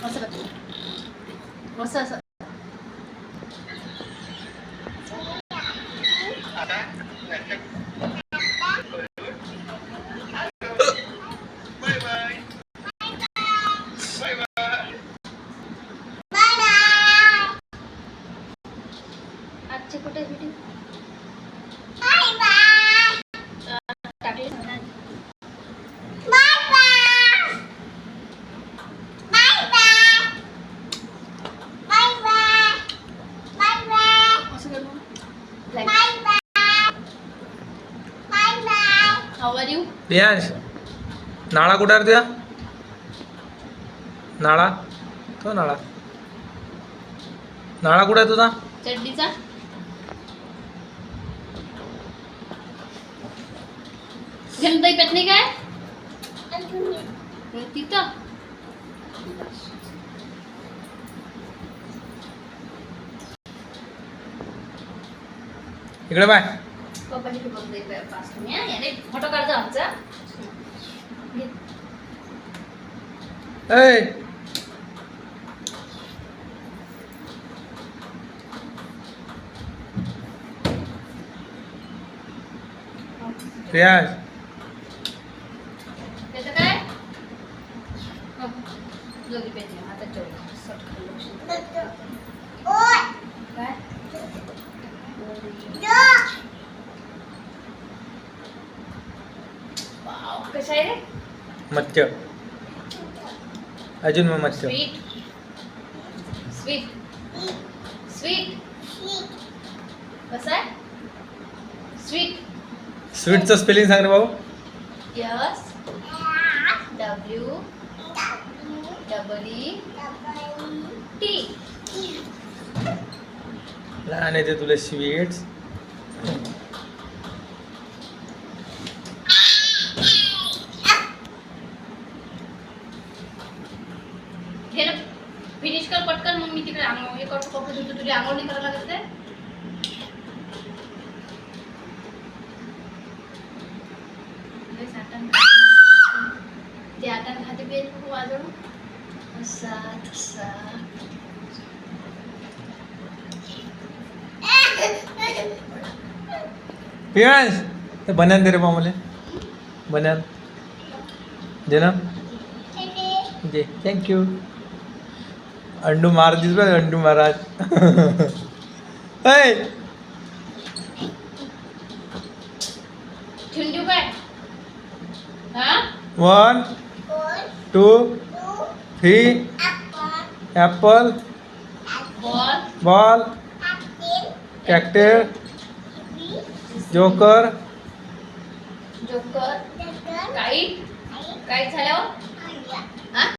我是的，我是是。अच्छे कुटे video नाळा कुठे आहे नाळा? तो नाळा. नाळा कुठे आहे तुझा? चड्डीचा. पेटणी काय? तिथं. चोळी सटकन लक्ष काय रे मच्छर अजून मग मच्छर स्वीट. स्वीट. स्वीट. कसं आहे? स्वीट. स्वीटचं स्पेलिंग सांग रे भाऊ. Yes. W double E T लहान येते तुला स्वीट्स घे ना. फिनिश कर पटकन. मग मी तिकडे आंघोळ हे करतो. कपडे धुतो. तुझी आंघोळ नाही करायला लागत साठण. ते आटान खाते पेन नको वाजवू असा तसा. प्रियांश ते बन्यान दे रे भाऊ मला बन्यान. दे ना. दे. थँक्यू अंडू मार दिस बघ अंडू महाराज. ऐ! हा? One two three apple ball. कॅक्टर joker. Joker. झाल्यावर